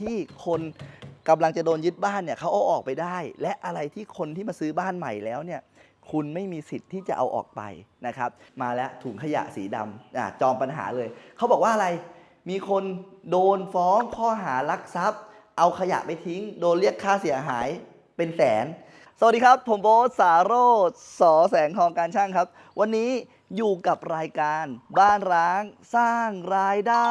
ที่คนกำลังจะโดนยึดบ้านเนี่ยเขาเอาออกไปได้ และอะไรที่คนที่มาซื้อบ้านใหม่แล้วเนี่ยคุณไม่มีสิทธิ์ที่จะเอาออกไปนะครับ มาแล้วถุงขยะสีดำอจอมปัญหาเลย เขาบอกว่าอะไรมีคนโดนฟ้องข้อหารักทรัพย์ เอาขยะไปทิ้ง โดนเรียกค่าเสียหายเป็นแสน สวัสดีครับ ผมโบ๊ทสาโรธสอแสงทองการช่างครับ วันนี้อยู่กับรายการบ้านร้างสร้างรายได้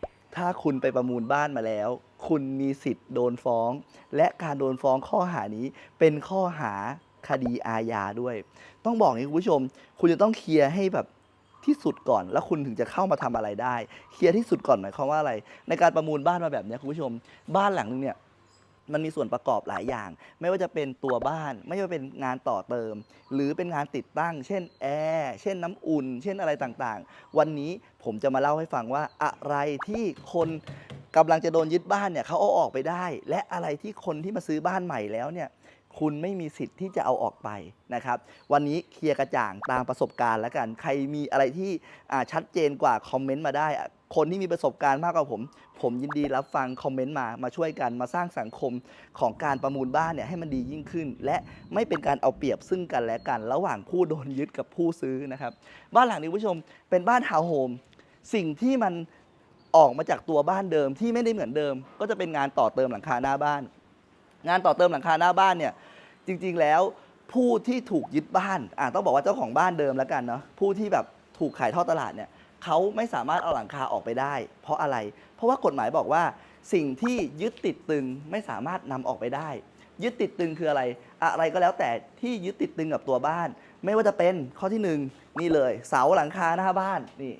ถ้าคุณไปประมูลบ้านมาแล้ว คุณมีสิทธิ์โดนฟ้อง และการโดนฟ้องข้อหานี้เป็นข้อหาคดีอาญาด้วย ต้องบอกนี้คุณผู้ชม คุณจะต้องเคลียร์ให้แบบที่สุดก่อนแล้วคุณถึงจะเข้ามาทำอะไรได้ เคลียร์ที่สุดก่อนหมายความว่าอะไร ในการประมูลบ้านมาแบบนี้คุณผู้ชม บ้านหลังนึงเนี่ย มันมีส่วนประกอบหลายอย่าง ไม่ว่าจะเป็นตัวบ้าน ไม่ว่าเป็นงานต่อเติม หรือเป็นงานติดตั้ง เช่นแอร์เช่นน้ำอุ่น เช่นอะไรต่างๆ วันนี้ผมจะมาเล่าให้ฟังว่าอะไรที่คนกำลังจะโดนยึดบ้านเนี่ยเขาเอาออกไปได้ และอะไรที่คนที่มาซื้อบ้านใหม่แล้วเนี่ยคุณไม่มีสิทธิ์ที่จะเอาออกไปนะครับ วันนี้เคลียร์กระจ่างตามประสบการณ์แล้วกัน ใครมีอะไรที่ชัดเจนกว่าคอมเมนต์มาได้ คนที่มีประสบการณ์มากกว่าผม ผมยินดีรับฟังคอมเมนต์มา มาช่วยกันมาสร้างสังคมของการประมูลบ้านเนี่ยให้มันดียิ่งขึ้น และไม่เป็นการเอาเปรียบซึ่งกันและกัน ระหว่างผู้โดนยึดกับผู้ซื้อนะครับ บ้านหลังนี้คุณผู้ชมเป็นบ้านทาวน์โฮมสิ่งที่มันออกมาจากตัวบ้านเดิมที่ไม่ได้เหมือนเดิม ก็จะเป็นงานต่อเติมหลังคาหน้าบ้าน งานต่อเติมหลังคาหน้าบ้านเนี่ยจริง ๆ แล้วผู้ที่ถูกยึดบ้านอ่าต้องบอกว่าเจ้าของบ้านเดิมแล้วกันเนาะผู้ที่แบบถูกขายทอดตลาดเนี่ย เขาไม่สามารถเอาหลังคาออกไปได้ เพราะอะไร เพราะว่ากฎหมายบอกว่าสิ่งที่ยึดติดตึงไม่สามารถนำออกไปได้ ยึดติดตึงคืออะไร อะไรก็แล้วแต่ที่ยึดติดตึงกับตัวบ้าน ไม่ว่าจะเป็นข้อที่หนึ่งนี่เลย เสาหลังคาหน้าบ้านนี่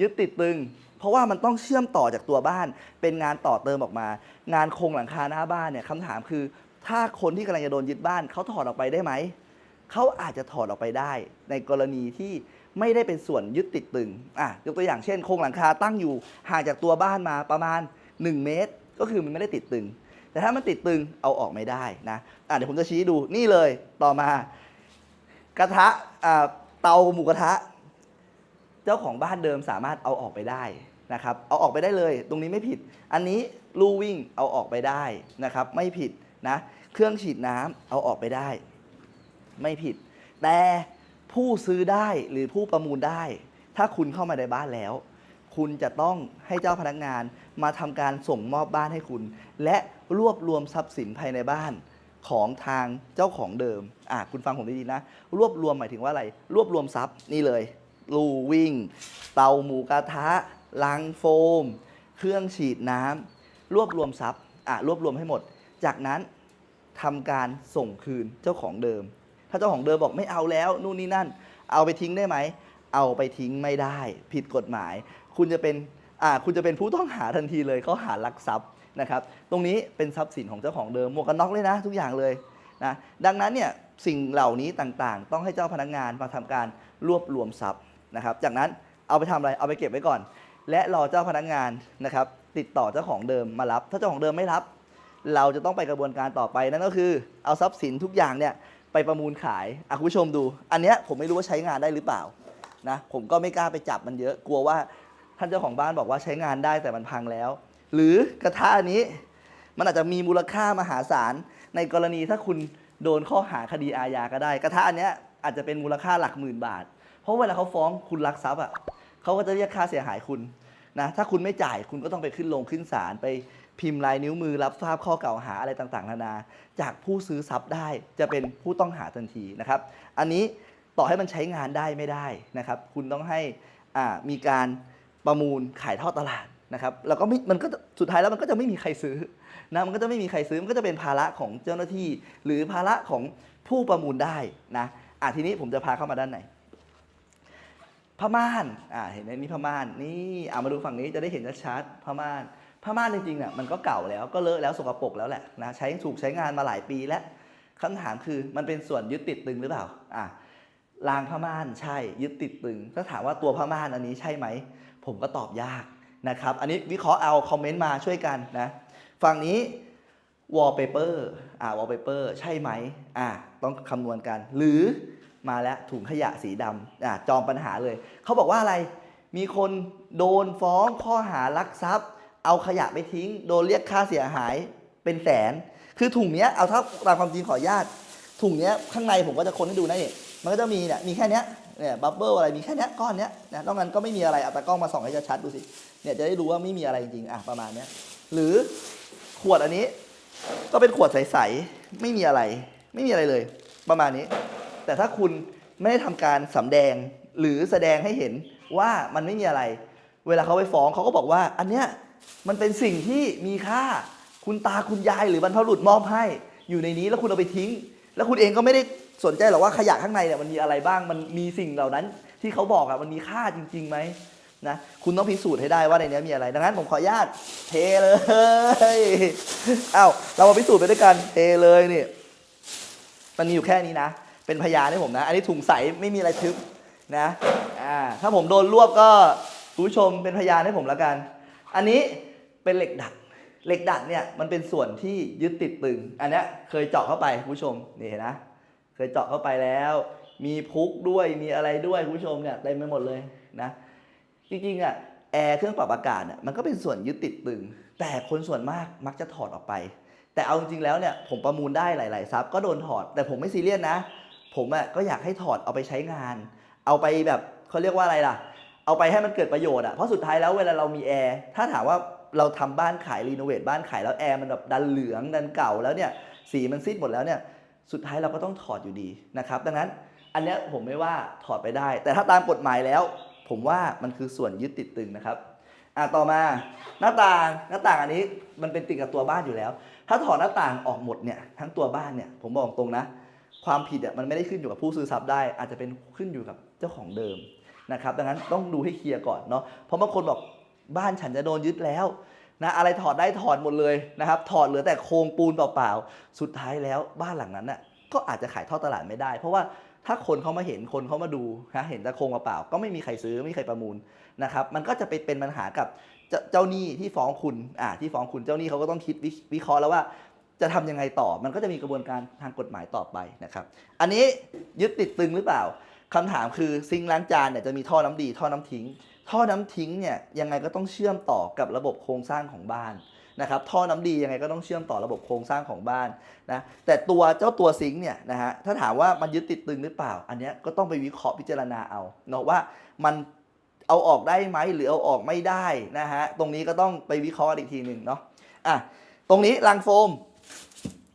ยึดติดตึง เพราะว่ามันต้องเชื่อมต่อจากตัวบ้าน เป็นงานต่อเติมออกมา งานโครงหลังคาหน้าบ้านเนี่ยคำถามคือ ถ้าคนที่กำลังจะโดนยึดบ้านเขาถอดออกไปได้ไหมเขาอาจจะถอดออกไปได้ ในกรณีที่ ไม่ได้เป็นส่วนยึดติดตึงอะยกตัวอย่างเช่นโครงหลังคาตั้งอยู่ห่างจากตัวบ้านมาประมาณ 1 เมตร ก็คือมันไม่ได้ติดตึง แต่ถ้ามันติดตึงเอาออกไม่ได้นะอะเดี๋ยวผมจะชี้ดูนี่เลยต่อมากระทะอ่าเตาหมูกระทะ เจ้าของบ้านเดิมสามารถเอาออกไปได้นะครับเอาออกไปได้เลย ตรงนี้ไม่ผิด อันนี้ลู่วิ่งเอาออกไปได้นะครับไม่ผิดนะเครื่องฉีดน้ำเอาออกไปได้ ไม่ผิด แต่ ผู้ซื้อได้หรือผู้ประมูลได้ ถ้าคุณเข้ามาในบ้านแล้ว คุณจะต้องให้เจ้าพนักงานมาทำการส่งมอบบ้านให้คุณ และรวบรวมทรัพย์สินภายในบ้านของทางเจ้าของเดิม อะคุณฟังผมดีๆนะ รวบรวมหมายถึงว่าอะไร รวบรวมทรัพย์นี่เลย ลูวิ่ง เตาหมูกระทะ ลังโฟม เครื่องฉีดน้ำรวบรวมทรัพย์ อะรวบรวมให้หมด จากนั้นทำการส่งคืนเจ้าของเดิมาเจ้าของเดิมบอกไม่เอาแล้วนู่นนี่นั่น เอาไปทิ้งได้ไหม เอาไปทิ้งไม่ได้ ผิดกฎหมาย คุณจะเป็นอ่าคุณจะเป็นผู้ต้องหาทันทีเลยเขาหารักทรัพย์นะครับ ตรงนี้เป็นทรัพย์สินของเจ้าของเดิมหมวกกันน็อกเลยนะ ทุกอย่างเลยนะดังนั้นเนี่ยสิ่งเหล่านี้ต่างๆ ต้องให้เจ้าพนักงานมาทำการรวบรวมทรัพย์นะครับ จากนั้นเอาไปทำอะไรเอาไปเก็บไว้ก่อน และรอเจ้าพนักงานนะครับติดต่อเจ้าของเดิมมารับ ถ้าเจ้าของเดิมไม่รับ เราจะต้องไปกระบวนการต่อไปนั่นก็คือเอาทรัพย์สินทุกอย่างเนี่ย ไปประมูลขายอะคุณผู้ชมดู อันเนี้ยผมไม่รู้ว่าใช้งานได้หรือเปล่านะผมก็ไม่กล้าไปจับมันเยอะกลัวว่าท่านเจ้าของบ้านบอกว่าใช้งานได้แต่มันพังแล้ว หรือกระทะอันนี้ มันอาจจะมีมูลค่ามหาศาลในกรณีถ้าคุณโดนข้อหาคดีอาญาก็ได้ กระทะอันเนี้ยอาจจะเป็นมูลค่าหลักหมื่นบาท เพราะเวลาเขาฟ้องคุณลักทรัพย์อะเขาก็จะเรียกค่าเสียหายคุณนะถ้าคุณไม่จ่ายคุณก็ต้องไปขึ้นลงขึ้นศาลไป พิมพ์ลายนิ้วมือรับทราบข้อกล่าวหาอะไรต่างๆ นานา จากผู้ซื้อทรัพย์ได้จะเป็นผู้ต้องหาทันทีนะครับ อันนี้ต่อให้มันใช้งานได้ไม่ได้นะครับ คุณต้องให้มีการประมูลขายทอดตลาดนะครับแล้วก็มันก็สุดท้ายแล้วมันก็จะไม่มีใครซื้อนะมันก็จะไม่มีใครซื้อมันก็จะเป็นภาระของเจ้าหน้าที่ หรือภาระของผู้ประมูลได้นะอะทีนี้ผมจะพาเข้ามาด้านไหนผ้าม่านอ่าเห็นไหมนี่ผ้าม่านนี่อ่ามาดูฝั่งนี้จะได้เห็นชัดๆผ้าม่าน ผ้าม่านจริงๆเนี่ยมันก็เก่าแล้วก็เลอะแล้วสกปรกแล้วแหละนะใช้ถูกใช้งานมาหลายปีแล้วคำถามคือมันเป็นส่วนยึดติดตึงหรือเปล่าอะรางผ้าม่านใช่ยึดติดตึง ถ้าถามว่าตัวผ้าม่านอันนี้ใช่ไหม ผมก็ตอบยากนะครับ อันนี้วิเคราะห์เอาคอมเมนต์มาช่วยกันนะฝั่งนี้ wallpaper อ่า wallpaper ใช่ไหมอ่าต้องคำนวณกัน หรือมาแล้วถุงขยะสีดำอ่าจอมปัญหาเลย เขาบอกว่าอะไรมีคนโดนฟ้องข้อหารักทรัพย์ เอาขยะไปทิ้ง โดนเรียกค่าเสียหายเป็นแสน คือถุงเนี้ยเอาถ้าตามความจริงขออนุญาต ถุงเนี้ยข้างในผมก็จะคนให้ดูนะนี่มันก็จะมีเนี่ยมีแค่เนี้ยเนี่ยบับเบิลอะไรมีแค่เนี้ยก้อนเนี้ยนะนอกนั้นก็ไม่มีอะไรเอาตากล้องมาส่องให้ชัดๆดูสิเนี่ยจะได้รู้ว่าไม่มีอะไรจริงๆอะประมาณเนี้ยหรือขวดอันนี้ ก็เป็นขวดใสๆไม่มีอะไร ไม่มีอะไรเลย ประมาณนี้ แต่ถ้าคุณไม่ได้ทำการสำแดงหรือแสดงให้เห็นว่ามันไม่มีอะไร เวลาเขาไปฟ้องเขาก็บอกว่า อันเนี้ย มันเป็นสิ่งที่มีค่าคุณตาคุณยายหรือบรรพบุรุษมอบให้ อยู่ในนี้แล้วคุณเอาไปทิ้ง แล้วคุณเองก็ไม่ได้สนใจหรอกว่าขยะข้างในเนี่ยมันมีอะไรบ้างมันมีสิ่งเหล่านั้น ที่เขาบอกอะมันมีค่าจริงๆไหมนะคุณต้องพิสูจน์ให้ได้ว่าในนี้มีอะไร ดังนั้นผมขออนุญาตเทเลยเอ้าเรามาพิสูจน์ไปด้วยกันเทเลยนี่มันมีอยู่แค่นี้นะ เป็นพยานให้ผมนะ อันนี้ถุงใสไม่มีอะไรทึบนะอ่าถ้าผมโดนรวบก็คุณผู้ชมเป็นพยานให้ผมแล้วกัน อันนี้เป็นเหล็กดัดเหล็กดัดเนี่ยมันเป็นส่วนที่ยึดติดตึง อันนี้เคยเจาะเข้าไปคุณผู้ชมนี่เห็นนะ เคยเจาะเข้าไปแล้ว มีพุกด้วยมีอะไรด้วยคุณผู้ชมเนี่ยเต็มไปหมดเลยนะจริงๆอะแอร์เครื่องปรับอากาศเนี่ยมันก็เป็นส่วนยึดติดตึง แต่คนส่วนมากมักจะถอดออกไป แต่เอาจริงๆแล้วเนี่ยผมประมูลได้หลายๆซับก็โดนถอด แต่ผมไม่ซีเรียสนะ ผมอะก็อยากให้ถอดเอาไปใช้งาน เอาไปแบบเขาเรียกว่าอะไรล่ะ เอาไปให้มันเกิดประโยชน์อะเพราะสุดท้ายแล้วเวลาเรามีแอร์ถ้าถามว่าเราทำบ้านขายรีโนเวทบ้านขายแล้วแอร์มันแบบดันเหลืองดันเก่าแล้วเนี่ยสีมันซีดหมดแล้วเนี่ยสุดท้ายเราก็ต้องถอดอยู่ดีนะครับดังนั้นอันนี้ผมไม่ว่าถอดไปได้ แต่ถ้าตามกฎหมายแล้ว ผมว่ามันคือส่วนยึดติดตึงนะครับอะต่อมาหน้าต่างหน้าต่างอันนี้มันเป็นติดกับตัวบ้านอยู่แล้ว ถ้าถอดหน้าต่างออกหมดเนี่ยทั้งตัวบ้านเนี่ยผมบอกตรงนะ ความผิดอะมันไม่ได้ขึ้นอยู่กับผู้ซื้อทรัพย์ได้ อาจจะเป็นขึ้นอยู่กับเจ้าของเดิม นะครับดังนั้นต้องดูให้เคลียร์ก่อนเนาะเพราะบางคนบอกบ้านฉันจะโดนยึดแล้วนะอะไรถอดได้ถอดหมดเลยนะครับ ถอดเหลือแต่โครงปูนเปล่าๆ สุดท้ายแล้วบ้านหลังนั้นน่ะก็อาจจะขายทอดตลาดไม่ได้ เพราะว่าถ้าคนเขามาเห็นคนเขามาดูนะเห็นแต่โครงเปล่าก็ไม่มีใครซื้อไม่มีใครประมูลนะครับ มันก็จะไปเป็นปัญหากับเจ้าหนี้ที่ฟ้องคุณอ่าที่ฟ้องคุณเจ้าหนี้เขาก็ต้องคิดวิวิเคราะห์แล้วว่าจะทำยังไงต่อ มันก็จะมีกระบวนการทางกฎหมายต่อไปนะครับ อันนี้ยึดติดตึงหรือเปล่า คำถามคือซิงล้างจานเนี่ยจะมีท่อน้ำดีท่อน้ำทิ้ง ท่อน้ำทิ้งเนี่ยยังไงก็ต้องเชื่อมต่อกับระบบโครงสร้างของบ้านนะครับท่อน้ำดียังไงก็ต้องเชื่อมต่อระบบโครงสร้างของบ้านนะแต่ตัวเจ้าตัวซิงค์เนี่ยนะฮะถ้าถามว่ามันยึดติดตึงหรือเปล่า อันนี้ก็ต้องไปวิเคราะห์พิจารณาเอาเนาะว่ามันเอาออกได้ไหมหรือเอาออกไม่ได้นะฮะตรงนี้ก็ต้องไปวิเคราะห์อีกทีหนึ่งเนาะอะตรงนี้รังโฟม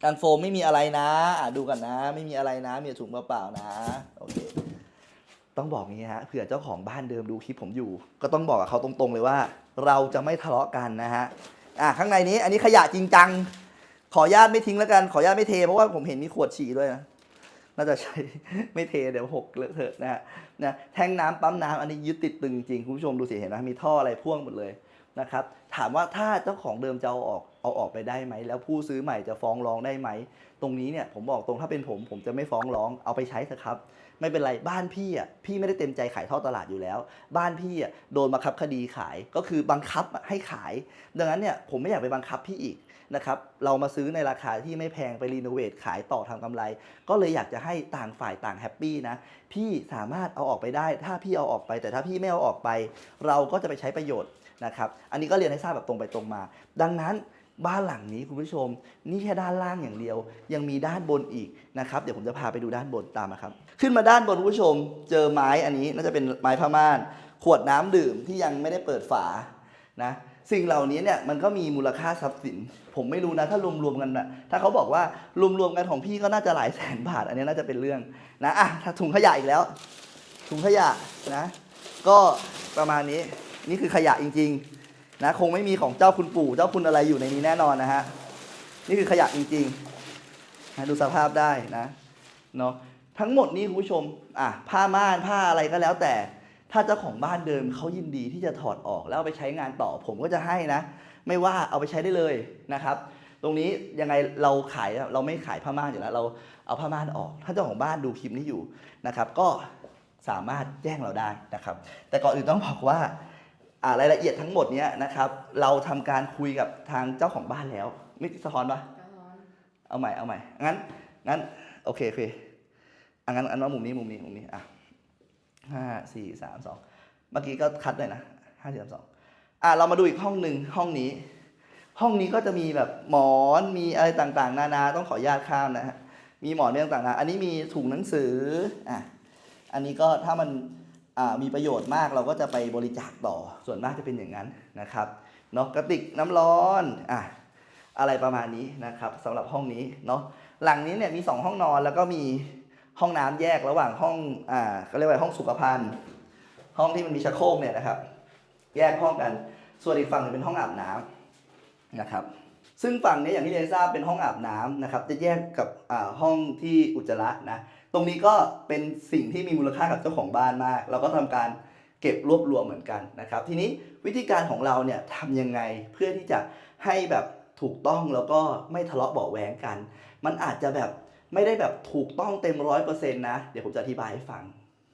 รังโฟมไม่มีอะไรนะอะดูกันนะ ไม่มีอะไรนะมีถุงเปล่าๆนะโอเค ต้องบอกงี้ฮะเผื่อเจ้าของบ้านเดิมดูคลิปผมอยู่ ก็ต้องบอกกับเขาตรงๆเลยว่า เราจะไม่ทะเลาะกันนะฮะอะข้างในนี้อันนี้ขยะจริงจัง ขออนุญาตไม่ทิ้งแล้วกัน ขออนุญาตไม่เท เพราะว่าผมเห็นมีขวดฉี่ด้วยนะน่าจะใช้ไม่เทเดี๋ยวหกเลอะเทอะนะฮะนะแทงน้ำปั๊มน้ำอันนี้ยึดติดตึงจริงคุณผู้ชมดูสิเห็นไหมมีท่ออะไรพ่วงหมดเลย นะครับถามว่าถ้าเจ้าของเดิมจะเอาออกเอาออกไปได้ไหม แล้วผู้ซื้อใหม่จะฟ้องร้องได้ไหม ตรงนี้เนี่ยผมบอกตรงถ้าเป็นผมผมจะไม่ฟ้องร้องเอาไปใช้เถอะครับ ไม่เป็นไรบ้านพี่อะพี่ไม่ได้เต็มใจขายท่อตลาดอยู่แล้ว บ้านพี่อะโดนบังคับคดีขายก็คือบังคับให้ขาย ดังนั้นเนี่ยผมไม่อยากไปบังคับพี่อีกนะครับเรามาซื้อในราคาที่ไม่แพงไปรีโนเวทขายต่อทำกำไร ก็เลยอยากจะให้ต่างฝ่ายต่างแฮปปี้นะพี่สามารถเอาออกไปได้ ถ้าพี่เอาออกไป แต่ถ้าพี่ไม่เอาออกไป เราก็จะไปใช้ประโยชน์ นะครับ อันนี้ก็เรียนให้ทราบแบบตรงไปตรงมา ดังนั้นบ้านหลังนี้คุณผู้ชม นี่แค่ด้านล่างอย่างเดียว ยังมีด้านบนอีกนะครับเดี๋ยวผมจะพาไปดูด้านบนตามมาครับ ขึ้นมาด้านบนคุณผู้ชม เจอไม้อันนี้น่าจะเป็นไม้ผ้าม่าน ขวดน้ำดื่มที่ยังไม่ได้เปิดฝานะสิ่งเหล่านี้เนี่ยมันก็มีมูลค่าทรัพย์สิน ผมไม่รู้นะถ้ารวมๆกันนะถ้าเขาบอกว่ารวมๆกันของพี่ก็น่าจะหลายแสนบาท อันนี้น่าจะเป็นเรื่องนะอะถ้าถุงขยะอีกแล้ว ถุงขยะนะ ก็ประมาณนี้ นี่คือขยะจริงๆนะคงไม่มีของเจ้าคุณปู่เจ้าคุณอะไรอยู่ในนี้แน่นอนนะฮะนี่คือขยะจริงๆนะดูสภาพได้นะเนาะทั้งหมดนี้คุณผู้ชมอะผ้าม่านผ้าอะไรก็แล้วแต่ ถ้าเจ้าของบ้านเดิมเขายินดีที่จะถอดออกแล้วเอาไปใช้งานต่อผมก็จะให้นะ ไม่ว่าเอาไปใช้ได้เลยนะครับ ตรงนี้ยังไงเราขายเราไม่ขายผ้าม่านอยู่แล้วเราเอาผ้าม่านออก ถ้าเจ้าของบ้านดูคลิปนี้อยู่นะครับ ก็สามารถแจ้งเราได้นะครับ แต่ก่อนอื่นต้องบอกว่าอ่า รายละเอียดทั้งหมดเนี้ยนะครับ เราทำการคุยกับทางเจ้าของบ้านแล้วไม่สะท้อนปะเอาใหม่เอาใหม่งั้นงั้นโอเคโอเคอะงั้นอันว่ามุมนี้มุมนี้มุมนี้อะห้าสี่สามสองเมื่อกี้ก็คัดเลยนะห้าสี่สามสองอะเรามาดูอีกห้องหนึ่งห้องนี้ ห้องนี้ก็จะมีแบบหมอนมีอะไรต่างๆ นานาต้องขออนุญาตข้ามนะฮะมีหมอนมีต่างๆนานาอันนี้มีถุงหนังสืออะอันนี้ก็ถ้ามันอ่า มีประโยชน์มากเราก็จะไปบริจาคต่อส่วนมากจะเป็นอย่างนั้นนะครับเนาะกระติกน้ำร้อนอะอะไรประมาณนี้นะครับสำหรับห้องนี้เนาะหลังนี้เนี่ยมี 2 ห้องนอนแล้วก็มีห้องน้ำแยกระหว่างห้องอ่าเขาเรียกว่าห้องสุขภัณฑ์ ห้องที่มันมีชักโครกเนี่ยนะครับ แยกห้องกัน ส่วนอีกฝั่งหนึงเป็นห้องอาบน้ำนะครับ ซึ่งฝั่งนี้อย่างที่เรนทราบเป็นห้องอาบน้ำนะครับ จะแยกกับอ่าห้องที่อุจจาระนะ ตรงนี้ก็เป็นสิ่งที่มีมูลค่ากับเจ้าของบ้านมาก เราก็ทำการเก็บรวบรวมเหมือนกันนะครับ ทีนี้วิธีการของเราเนี่ยทำยังไงเพื่อที่จะให้แบบถูกต้องแล้วก็ไม่ทะเลาะเบาแหวงกัน มันอาจจะแบบไม่ได้แบบถูกต้องเต็มร้อยเปอร์เซ็นต์นะ เดี๋ยวผมจะอธิบายให้ฟัง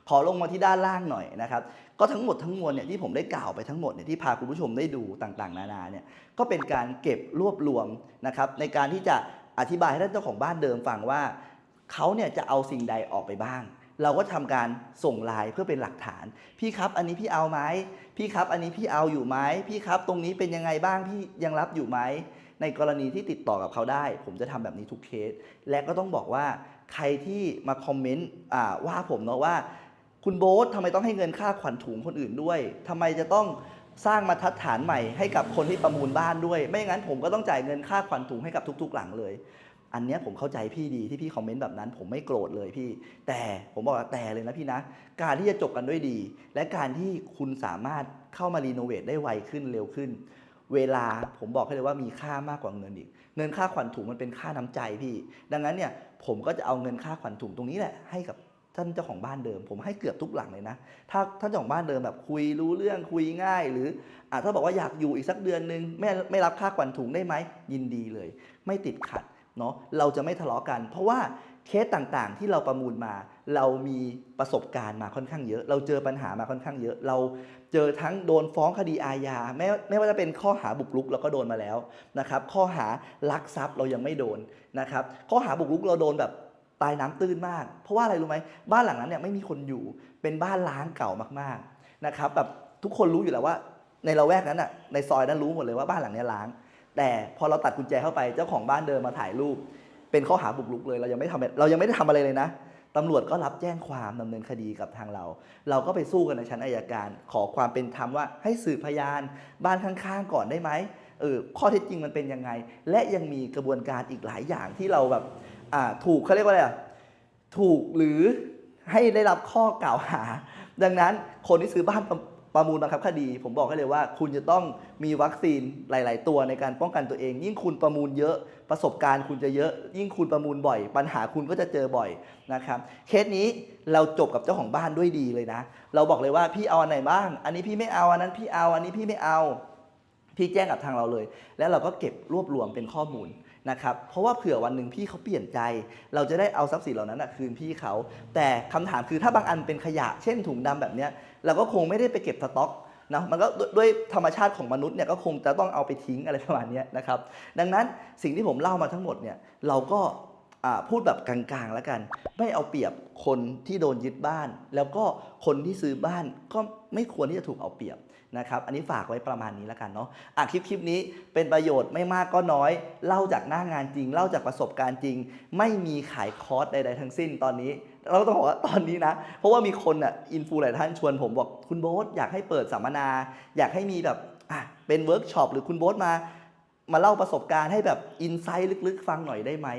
ขอลงมาที่ด้านล่างหน่อยนะครับ ก็ทั้งหมดทั้งมวลเนี่ยที่ผมได้กล่าวไปทั้งหมดเนี่ยที่พาคุณผู้ชมได้ดูต่างๆ นานาเนี่ยก็เป็นการเก็บรวบรวมนะครับในการที่จะอธิบายให้ท่านเจ้าของบ้านเดิมฟังว่าเขาเนี่ยจะเอาสิ่งใดออกไปบ้าง เราก็ทำการส่งไลน์เพื่อเป็นหลักฐาน พี่ครับ อันนี้พี่เอาไหมพี่ครับ อันนี้พี่เอาอยู่ไหมพี่ครับ ตรงนี้เป็นยังไงบ้างพี่ยังรับอยู่ไหมในกรณีที่ติดต่อกับเขาได้ ผมจะทำแบบนี้ทุกเคส และก็ต้องบอกว่าใครที่มาคอมเมนต์ว่าผมเนาะว่า คุณโบ๊ททำไมต้องให้เงินค่าขวัญถุงคนอื่นด้วยทำไมจะต้องสร้างมาตรฐานใหม่ให้กับคนที่ประมูลบ้านด้วย ไม่งั้นผมก็ต้องจ่ายเงินค่าขวัญถุงให้กับทุก ๆ หลังเลย อันนี้ผมเข้าใจพี่ดีที่พี่คอมเมนต์แบบนั้น ผมไม่โกรธเลยพี่ แต่ผมบอกว่าแต่เลยนะพี่นะ การที่จะจบกันด้วยดี และการที่คุณสามารถเข้ามารีโนเวทได้ไวขึ้นเร็วขึ้น เวลาผมบอกให้เลยว่ามีค่ามากกว่าเงินอีก เงินค่าขวัญถุงมันเป็นค่าน้ำใจพี่ ดังนั้นเนี่ยผมก็จะเอาเงินค่าขวัญถุงตรงนี้แหละให้กับ ท่านเจ้าของบ้านเดิม ผมให้เกือบทุกหลังเลยนะ ถ้าท่านเจ้าของบ้านเดิมแบบคุยรู้เรื่องคุยง่าย หรืออะถ้าบอกว่าอยากอยู่อีกสักเดือนนึงไม่ไม่รับค่าขวัญถุงได้ไหมยินดีเลย ไม่ติดขัดเนาะเราจะไม่ทะเลาะกัน เพราะว่าเคสต่างๆ ที่เราประมูลมา เรามีประสบการณ์มาค่อนข้างเยอะ เราเจอปัญหามาค่อนข้างเยอะ เราเจอทั้งโดนฟ้องคดีอาญาไม่ไม่ว่าจะเป็นข้อหาบุกรุกเราก็โดนมาแล้วนะครับข้อหาลักทรัพย์เรายังไม่โดนนะครับข้อหาบุกรุกเราโดนแบบ ตายน้ำตื้นมาก เพราะว่าอะไรรู้ไหมบ้านหลังนั้นเนี่ยไม่มีคนอยู่เป็นบ้านล้างเก่ามากๆนะครับแบบทุกคนรู้อยู่แล้วว่า ในละแวกนั้นอะในซอยนั้นรู้หมดเลยว่าบ้านหลังนี้ล้าง แต่พอเราตัดกุญแจเข้าไปเจ้าของบ้านเดินมาถ่ายรูป เป็นข้อหาบุกรุกเลย เรายังไม่ทำเรายังไม่ได้ทำอะไรเลยนะตำรวจก็รับแจ้งความดำเนินคดีกับทางเรา เราก็ไปสู้กันในชั้นอายการ ขอความเป็นธรรมว่าให้สืบพยานบ้านข้างๆก่อนได้ไหมเออข้อเท็จจริงมันเป็นยังไง และยังมีกระบวนการอีกหลายอย่างที่เราแบบ อ่าถูกเขาเรียกว่าอะไรอะถูกหรือให้ได้รับข้อกล่าวหา ดังนั้นคนที่ซื้อบ้านประประมูลบังคับคดี ผมบอกให้เลยว่า คุณจะต้องมีวัคซีนหลาย ๆ ตัวในการป้องกันตัวเอง ยิ่งคุณประมูลเยอะประสบการณ์คุณจะเยอะ ยิ่งคุณประมูลบ่อย ปัญหาคุณก็จะเจอบ่อยนะครับเคสนี้เราจบกับเจ้าของบ้านด้วยดีเลยนะ เราบอกเลยว่าพี่เอาอันไหนบ้าง อันนี้พี่ไม่เอาอันนั้นพี่เอาอันนี้พี่ไม่เอาพี่แจ้งกับทางเราเลย แล้วเราก็เก็บรวบรวมเป็นข้อมูล นะครับเพราะว่าเผื่อวันหนึ่งพี่เขาเปลี่ยนใจ เราจะได้เอาทรัพย์สินเหล่านั้นนะคืนพี่เขา แต่คำถามคือถ้าบางอันเป็นขยะเช่นถุงดำแบบเนี้ยเราก็คงไม่ได้ไปเก็บสต็อกนะมันก็ด้วยธรรมชาติของมนุษย์เนี่ยก็คงจะต้องเอาไปทิ้งอะไรประมาณเนี้ยนะครับดังนั้นสิ่งที่ผมเล่ามาทั้งหมดเนี่ยเราก็พูดแบบกลางๆแล้วกัน ไม่เอาเปรียบคนที่โดนยึดบ้าน แล้วก็คนที่ซื้อบ้านก็ไม่ควรที่จะถูกเอาเปรียบ นะครับ อันนี้ฝากไว้ประมาณนี้แล้วกันเนาะอะคลิปคลิปนี้เป็นประโยชน์ไม่มากก็น้อย เล่าจากหน้างานจริง เล่าจากประสบการณ์จริง ไม่มีขายคอร์สใดๆทั้งสิ้นตอนนี้ เราต้องบอกว่าตอนนี้นะ เพราะว่ามีคนอะอินฟูหลายท่านชวนผมบอกคุณโบ๊ทอยากให้เปิดสัมมนา อยากให้มีแบบอะเป็นเวิร์กช็อปหรือคุณโบ๊ทมามาเล่าประสบการณ์ให้แบบอินไซต์ลึกๆ ฟังหน่อยได้ไหม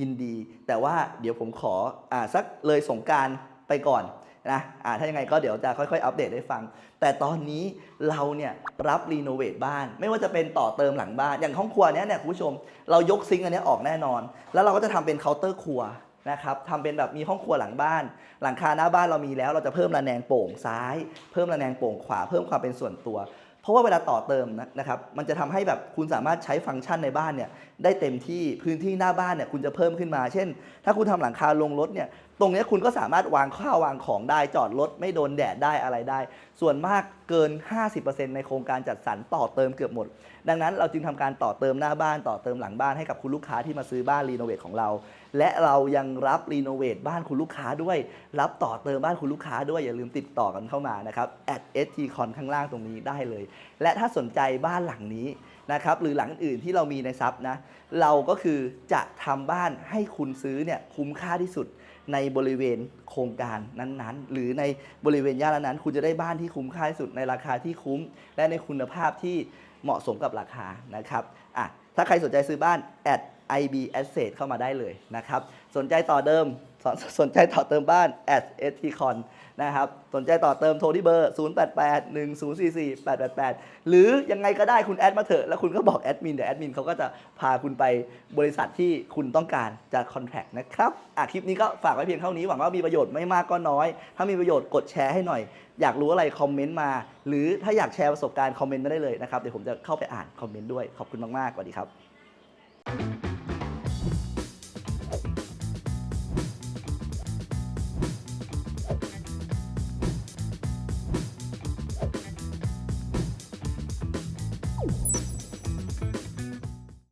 ยินดี แต่ว่าเดี๋ยวผมขออ่าสักเลยสงการไปก่อน นะอ่าถ้ายังไงก็เดี๋ยวจะค่อยๆ อัปเดตให้ฟัง แต่ตอนนี้เราเนี่ยรับรีโนเวทบ้าน ไม่ว่าจะเป็นต่อเติมหลังบ้าน อย่างห้องครัวเนี้ยเนี่ยคุณผู้ชม เรายกซิงค์อันนี้ออกแน่นอน แล้วเราก็จะทำเป็นเคาน์เตอร์ครัวนะครับทำเป็นแบบมีห้องครัวหลังบ้าน หลังคาหน้าบ้านเรามีแล้ว เราจะเพิ่มระแนงโป่งซ้าย เพิ่มระแนงโป่งขวา เพิ่มความเป็นส่วนตัว เพราะว่าเวลาต่อเติมนะนะครับ มันจะทำให้แบบคุณสามารถใช้ฟังก์ชันในบ้านเนี่ยได้เต็มที่พื้นที่หน้าบ้านเนี่ยคุณจะเพิ่มขึ้นมา เช่น ถ้าคุณทำหลังคาลงรถเนี่ยตรงนี้คุณก็สามารถวางข้าววางของได้จอดรถไม่โดนแดดได้อะไรได้ ส่วนมากเกิน 50%ในโครงการจัดสรรต่อเติมเกือบหมด ดังนั้นเราจึงทำการต่อเติมหน้าบ้านต่อเติมหลังบ้านให้กับคุณลูกค้าที่มาซื้อบ้านรีโนเวทของเรา และเรายังรับรีโนเวทบ้านคุณลูกค้าด้วย รับต่อเติมบ้านคุณลูกค้าด้วยอย่าลืมติดต่อกันเข้ามานะครับ at stcon ข้างล่างตรงนี้ได้เลย และถ้าสนใจบ้านหลังนี้นะครับหรือหลังอื่นๆที่เรามีในซับนะ เราก็คือจะทำบ้านให้คุณซื้อเนี่ยคุ้มค่าที่สุดในบริเวณโครงการนั้นๆ หรือในบริเวณย่านนั้น คุณจะได้บ้านที่คุ้มค่าที่สุดในราคาที่คุ้ม และในคุณภาพที่เหมาะสมกับราคานะครับอะถ้าใครสนใจซื้อบ้าน at ib asset เข้ามาได้เลยนะครับ สนใจต่อเดิมสนสนใจต่อเติมบ้าน at stcon นะครับ สนใจต่อเติมโทรที่เบอร์ 0881044888 หรือยังไงก็ได้คุณแอดมาเถอะ แล้วคุณก็บอกแอดมิน เดี๋ยวแอดมินเขาก็จะพาคุณไปบริษัทที่คุณต้องการจะคอนแทคนะครับ อะคลิปนี้ก็ฝากไว้เพียงเท่านี้ หวังว่ามีประโยชน์ไม่มากก็น้อย ถ้ามีประโยชน์กดแชร์ให้หน่อย อยากรู้อะไรคอมเมนต์มา หรือถ้าอยากแชร์ประสบการณ์คอมเมนต์มาได้เลยนะครับ เดี๋ยวผมจะเข้าไปอ่านคอมเมนต์ด้วย ขอบคุณมากๆสวัสดีครับ